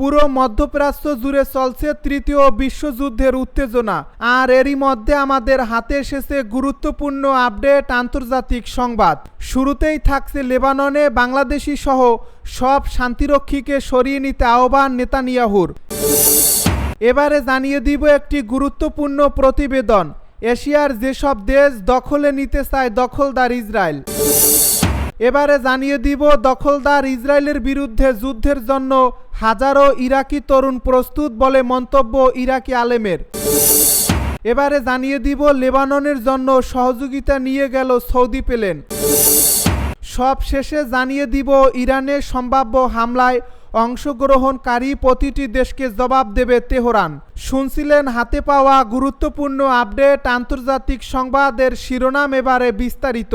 পুরো মধ্যপ্রাচ্য জুড়ে চলছে তৃতীয় বিশ্বযুদ্ধের উত্তেজনা। আর এরই মধ্যে আমাদের হাতে এসেছে গুরুত্বপূর্ণ আপডেট আন্তর্জাতিক সংবাদ। শুরুতেই থাকছে লেবাননে বাংলাদেশি সহ সব শান্তিরক্ষীকে সরিয়ে নিতে আহ্বান নেতানিয়াহুর। এবারে জানিয়ে দিব একটি গুরুত্বপূর্ণ প্রতিবেদন। এশিয়ার যেসব দেশ দখলে নিতে চায় দখলদার ইসরায়েল। এবারে জানিয়ে দিব, দখলদার ইসরায়েলের বিরুদ্ধে যুদ্ধের জন্য হাজারো ইরাকি তরুণ প্রস্তুত বলে মন্তব্য ইরাকি আলেমের। এবারে জানিয়ে দিব, লেবাননের জন্য সহযোগিতা নিয়ে গেল সৌদি পেলেন। সব শেষে জানিয়ে দিব ইরানের সম্ভাব্য হামলায় অংশগ্রহণকারী প্রতিটি দেশকে জবাব দেবে তেহরান। শুনছিলেন, হাতে পাওয়া গুরুত্বপূর্ণ আপডেট, আন্তর্জাতিক সংবাদের শিরোনাম এবারে বিস্তারিত।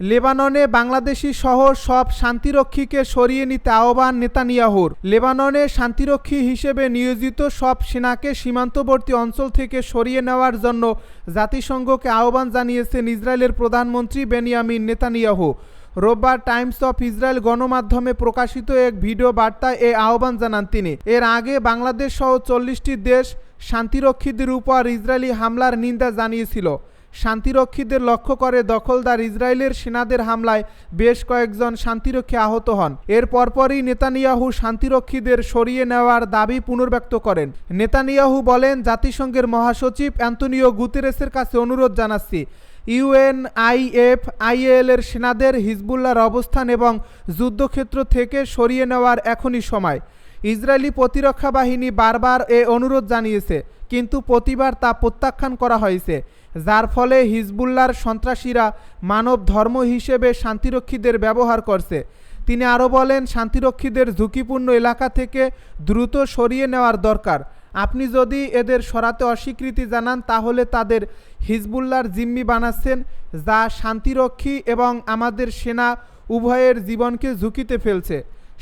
লেবাননে বাংলাদেশি সহ সব শান্তিরক্ষীকে সরিয়ে নিতে আহ্বান নেতানিয়াহুর। লেবাননে শান্তিরক্ষী হিসেবে নিয়োজিত সব সেনাকে সীমান্তবর্তী অঞ্চল থেকে সরিয়ে নেওয়ার জন্য জাতিসংঘকে আহ্বান জানিয়েছেন ইসরায়েলের প্রধানমন্ত্রী বেনিয়ামিন নেতানিয়াহু। রোববার টাইমস অফ ইসরায়েল গণমাধ্যমে প্রকাশিত এক ভিডিও বার্তায় এ আহ্বান জানান তিনি। এর আগে বাংলাদেশ সহ চল্লিশটি দেশ শান্তিরক্ষীদের উপর ইসরায়েলি হামলার নিন্দা জানিয়েছিল। শান্তিরক্ষীদের লক্ষ্য করে দখলদার ইসরায়েলের সেনাদের হামলায় বেশ কয়েকজন শান্তিরক্ষী আহত হন। এর পরপরই নেতানিয়াহু শান্তিরক্ষীদের সরিয়ে নেওয়ার দাবি পুনর্ব্যক্ত করেন। নেতানিয়াহু বলেন, জাতিসংঘের মহাসচিব অ্যান্তনিও গুতেরেসের কাছে অনুরোধ জানাচ্ছি, ইউএনআইএফ আইএল এর সেনাদের হিজবুল্লার অবস্থান এবং যুদ্ধক্ষেত্র থেকে সরিয়ে নেওয়ার এখনই সময়। ইসরায়েলি প্রতিরক্ষা বাহিনী বারবার এ অনুরোধ জানিয়েছে, কিন্তু প্রতিবার তা প্রত্যাখ্যান করা হয়েছে। যার ফলে হিজবুল্লার সন্ত্রাসীরা মানব ধর্ম হিসেবে শান্তিরক্ষীদের ব্যবহার করছে। তিনি আরও বলেন, শান্তিরক্ষীদের ঝুঁকিপূর্ণ এলাকা থেকে দ্রুত সরিয়ে নেওয়ার দরকার। আপনি যদি এদের সরাতে অস্বীকৃতি জানান, তাহলে তাদের হিজবুল্লার জিম্মি বানাচ্ছেন, যা শান্তিরক্ষী এবং আমাদের সেনা উভয়ের জীবনকে ঝুঁকিতে ফেলছে।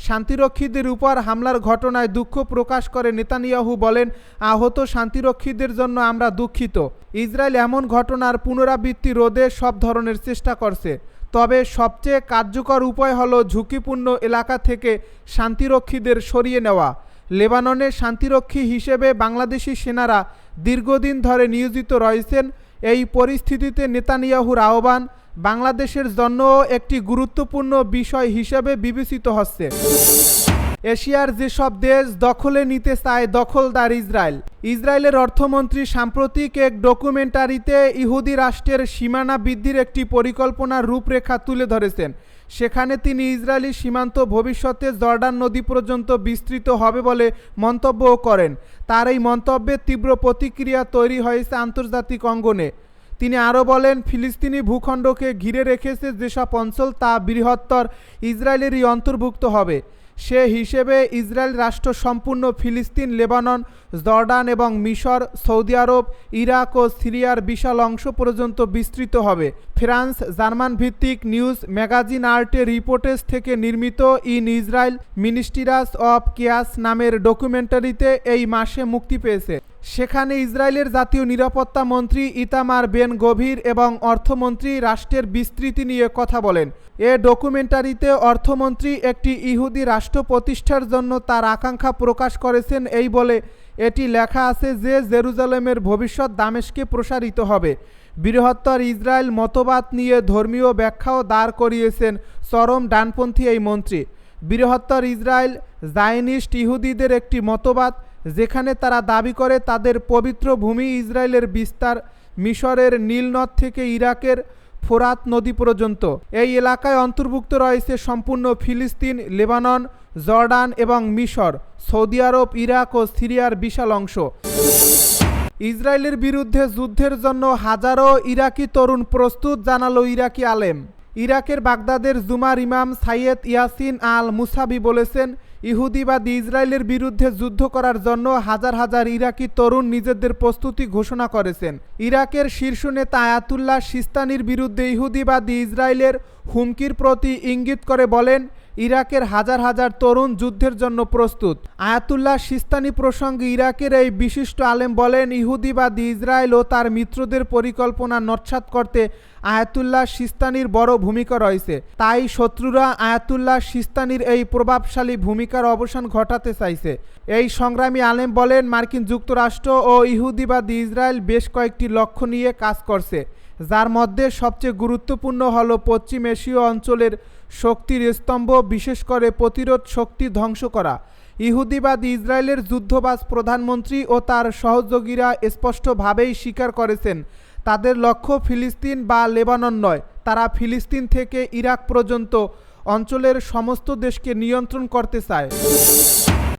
শান্তিরক্ষীদের উপর হামলার ঘটনায় দুঃখ প্রকাশ করে নেতানিয়াহু বলেন, আহত শান্তিরক্ষীদের জন্য আমরা দুঃখিত। ইসরায়েল এমন ঘটনার পুনরাবৃত্তি রোধে সব ধরনের চেষ্টা করছে। তবে সবচেয়ে কার্যকর উপায় হলো ঝুঁকিপূর্ণ এলাকা থেকে শান্তিরক্ষীদের সরিয়ে নেওয়া। লেবাননের শান্তিরক্ষী হিসেবে বাংলাদেশি সেনারা দীর্ঘদিন ধরে নিয়োজিত রয়েছেন। এই পরিস্থিতিতে নেতানিয়াহুর আহ্বান বাংলাদেশের জন্য একটি গুরুত্বপূর্ণ বিষয় হিসেবে বিবেচিত হচ্ছে। এশিয়ার যেসব দেশ দখলে নিতে চায় দখলদার ইসরায়েল। ইসরায়েলের অর্থমন্ত্রী সাম্প্রতিক এক ডকুমেন্টারিতে ইহুদি রাষ্ট্রের সীমানা বৃদ্ধির একটি পরিকল্পনার রূপরেখা তুলে ধরেছেন। সেখানে তিনি ইসরায়েলি সীমান্ত ভবিষ্যতে জর্ডান নদী পর্যন্ত বিস্তৃত হবে বলে মন্তব্যও করেন। তার এই মন্তব্যের তীব্র প্রতিক্রিয়া তৈরি হয়েছে আন্তর্জাতিক অঙ্গনে। তিনি আরও বলেন, ফিলিস্তিনি ভূখণ্ডকে ঘিরে রেখেছে যেসব অঞ্চল তা বৃহত্তর ইসরায়েলেরই অন্তর্ভুক্ত হবে। সে হিসেবে ইসরায়েল রাষ্ট্র সম্পূর্ণ ফিলিস্তিন, লেবানন, জর্ডান এবং মিশর, সৌদি আরব, ইরাক ও সিরিয়ার বিশাল অংশ পর্যন্ত বিস্তৃত হবে। ফ্রান্স, জার্মান ভিত্তিক নিউজ ম্যাগাজিন আর্টে রিপোর্টেজ থেকে নির্মিত ইন ইসরায়েল মিনিস্ট্রিরাস অফ কেয়াস নামের ডকুমেন্টারিতে এই মাসে মুক্তি পেয়েছে। সেখানে ইসরায়েলের জাতীয় নিরাপত্তা মন্ত্রী ইতামার বেন গভীর এবং অর্থমন্ত্রী রাষ্ট্রের বিস্তৃতি নিয়ে কথা বলেন। এ ডকুমেন্টারিতে অর্থমন্ত্রী একটি ইহুদি রাষ্ট্র প্রতিষ্ঠার জন্য তার আকাঙ্ক্ষা প্রকাশ করেছেন এই বলে এটি লেখা আছে যে জেরুজালেমের ভবিষ্যৎ দামেশকে প্রসারিত হবে। বৃহত্তর ইসরায়েল মতবাদ নিয়ে ধর্মীয় ব্যাখ্যাও দাঁড় করিয়েছেন চরম ডানপন্থী এই মন্ত্রী। বৃহত্তর ইসরায়েল জায়নিস্ট ইহুদিদের একটি মতবাদ যেখানে তারা দাবি করে তাদের পবিত্র ভূমি ইসরায়েলের বিস্তার মিশরের নীলনদ থেকে ইরাকের ফোরাত নদী পর্যন্ত। এই এলাকায় অন্তর্ভুক্ত রয়েছে সম্পূর্ণ ফিলিস্তিন, লেবানন, জর্ডান এবং মিশর, সৌদি আরব, ইরাক ও সিরিয়ার বিশাল অংশ। ইসরায়েলের বিরুদ্ধে যুদ্ধের জন্য হাজারো ইরাকি তরুণ প্রস্তুত, জানালো ইরাকি আলেম। ইরাকের বাগদাদের জুমার ইমাম সাইয়েদ ইয়াসিন আল মুসাবি বলেছেন ইহুদিবাদী ইসরায়েলের বিরুদ্ধে যুদ্ধ করার জন্য হাজার হাজার ইরাকি তরুণ নিজেদের প্রস্তুতি ঘোষণা করেছেন। ইরাকের শীর্ষ নেতা আয়াতুল্লাহ সিস্তানির বিরুদ্ধে ইহুদিবাদী ইসরায়েলের হুমকির প্রতি ইঙ্গিত করে বলেন ইরাকের হাজার হাজার তরুণ যুদ্ধের জন্য প্রস্তুত। আয়াতুল্লাহ সিস্তানি প্রসঙ্গে ইরাকের এই বিশিষ্ট আলেম বলেন, ইহুদিবাদী ইসরায়েল ও তার মিত্রদের পরিকল্পনা নৎসাত করতে আয়াতুল্লাহ সিস্তানির বড় ভূমিকা রয়েছে। তাই শত্রুরা আয়াতুল্লাহ সিস্তানির এই প্রভাবশালী ভূমিকার অবসান ঘটাতে চাইছে। এই সংগ্রামী আলেম বলেন, মার্কিন যুক্তরাষ্ট্র ও ইহুদিবাদী ইসরায়েল বেশ কয়েকটি লক্ষ্য নিয়ে কাজ করছে, যার মধ্যে সবচেয়ে গুরুত্বপূর্ণ হল পশ্চিম এশীয় অঞ্চলের শক্তির স্তম্ভ, বিশেষ করে প্রতিরোধ শক্তি ধ্বংস করা। ইহুদিবাদ ইসরায়েলের যুদ্ধবাজ প্রধানমন্ত্রী ও তার সহযোগীরা স্পষ্টভাবেই স্বীকার করেছেন, তাদের লক্ষ্য ফিলিস্তিন বা লেবানন নয়। তারা ফিলিস্তিন থেকে ইরাক পর্যন্ত অঞ্চলের সমস্ত দেশকে নিয়ন্ত্রণ করতে চায়।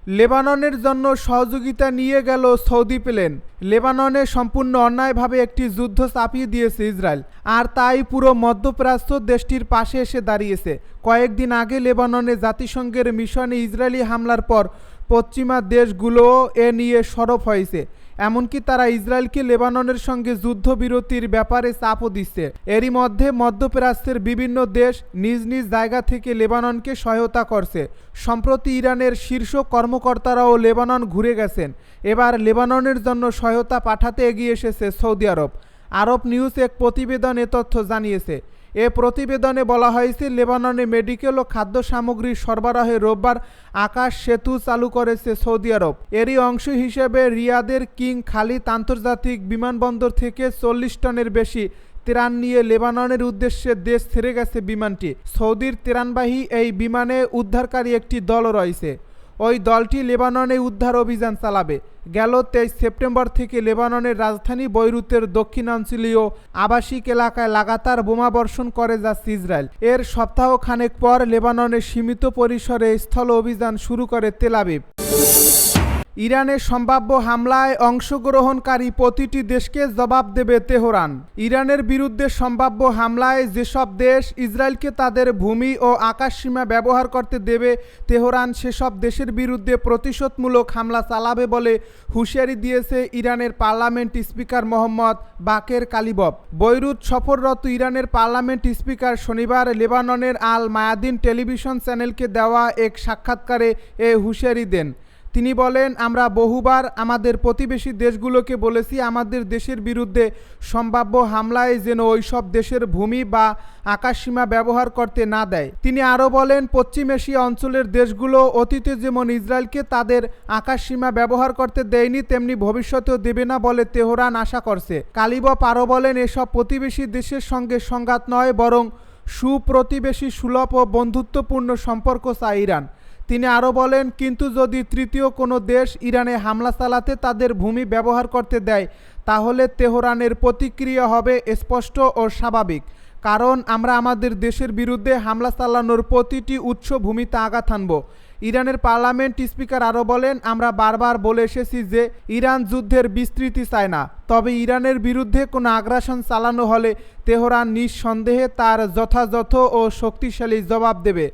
লেবাননের জন্য সহযোগিতা নিয়ে গেল সৌদি প্লেন। লেবাননে সম্পূর্ণ অন্যায়ভাবে একটি যুদ্ধ চাপিয়ে দিয়েছে ইসরায়েল, আর তাই পুরো মধ্যপ্রাচ্য দেশটির পাশে এসে দাঁড়িয়েছে। কয়েকদিন আগে লেবাননে জাতিসংঘের মিশনে ইসরায়েলি হামলার পর পশ্চিমা দেশগুলো এ নিয়ে সরব হয়েছে। এমনকি তারা ইসরায়েলকে লেবাননের সঙ্গে যুদ্ধবিরতির ব্যাপারে চাপও দিচ্ছে। এরই মধ্যে মধ্যপ্রাচ্যের বিভিন্ন দেশ নিজ নিজ জায়গা থেকে লেবাননকে সহায়তা করছে। সম্প্রতি ইরানের শীর্ষ কর্মকর্তারাও লেবানন ঘুরে গেছেন। এবার লেবাননের জন্য সহায়তা পাঠাতে এগিয়ে এসেছে সৌদি আরব। আরব নিউজ এক প্রতিবেদন এ তথ্য জানিয়েছে। এ প্রতিবেদনে বলা হয়েছে, লেবাননে মেডিকেল ও খাদ্য সামগ্রী সরবরাহে রোববার আকাশ সেতু চালু করেছে সৌদি আরব। এরই অংশ হিসেবে রিয়াদের কিং খালিদ আন্তর্জাতিক বিমানবন্দর থেকে চল্লিশ টনের বেশি ত্রাণ নিয়ে লেবাননের উদ্দেশ্যে দেশ ছেড়ে গেছে বিমানটি। সৌদির ত্রাণবাহী এই বিমানে উদ্ধারকারী একটি দলও রয়েছে। ওই দলটি লেবাননে উদ্ধার অভিযান চালাবে। গেল তেইশ সেপ্টেম্বর থেকে লেবাননের রাজধানী বৈরুতের দক্ষিণাঞ্চলীয় আবাসিক এলাকায় লাগাতার বোমা বর্ষণ করে যাচ্ছে ইসরায়েল। এর সপ্তাহ খানেক পর লেবাননের সীমিত পরিসরে স্থল অভিযান শুরু করে তেলাবিব ইরানের সম্ভাব্য হামলায় অংশগ্রহণকারী প্রতিটি দেশকে জবাব দেবে তেহরান। ইরানের বিরুদ্ধে সম্ভাব্য হামলায় যেসব দেশ ইসরায়েলকে তাদের ভূমি ও আকাশসীমা ব্যবহার করতে দেবে, তেহরান সেসব দেশের বিরুদ্ধে প্রতিশোধমূলক হামলা চালাবে বলে হুঁশিয়ারি দিয়েছে ইরানের parliament speaker Mohammad Bagher Ghalibaf Beirut সফররত ইরানের পার্লামেন্ট স্পিকার শনিবার লেবাননের আল মায়াদিন টেলিভিশন চ্যানেলকে দেওয়া এক সাক্ষাৎকারে এ হুঁশিয়ারি দেন। তিনি বলেন, আমরা বহুবার আমাদের প্রতিবেশী দেশগুলোকে বলেছি, আমাদের দেশের বিরুদ্ধে সম্ভাব্য হামলায় যেন ওই সব দেশের ভূমি বা আকাশসীমা ব্যবহার করতে না দেয়। তিনি আরও বলেন, পশ্চিম এশিয়া অঞ্চলের দেশগুলো অতীতে যেমন ইসরায়েলকে তাদের আকাশসীমা ব্যবহার করতে দেয়নি, তেমনি ভবিষ্যতেও দেবে না বলে তেহরান আশা করছে। কালিবপ আরও বলেন, এসব প্রতিবেশী দেশের সঙ্গে সংঘাত নয়, বরং সুপ্রতিবেশী সুলভ ও বন্ধুত্বপূর্ণ সম্পর্ক চায় ইরান। তিনি আরও বলেন, কিন্তু যদি তৃতীয় কোনো দেশ ইরানে হামলা চালাতে তাদের ভূমি ব্যবহার করতে দেয়, তাহলে তেহরানের প্রতিক্রিয়া হবে স্পষ্ট ও স্বাভাবিক। কারণ আমরা আমাদের দেশের বিরুদ্ধে হামলা চালানোর প্রতিটি উৎস ভূমিতে আঘাত হানব। ইরানের পার্লামেন্ট স্পিকার আরও বলেন, আমরা বারবার বলে এসেছি যে ইরান যুদ্ধের বিস্তৃতি চায় না। তবে ইরানের বিরুদ্ধে কোনো আগ্রাসন চালানো হলে তেহরান নিঃসন্দেহে তার যথাযথ ও শক্তিশালী জবাব দেবে।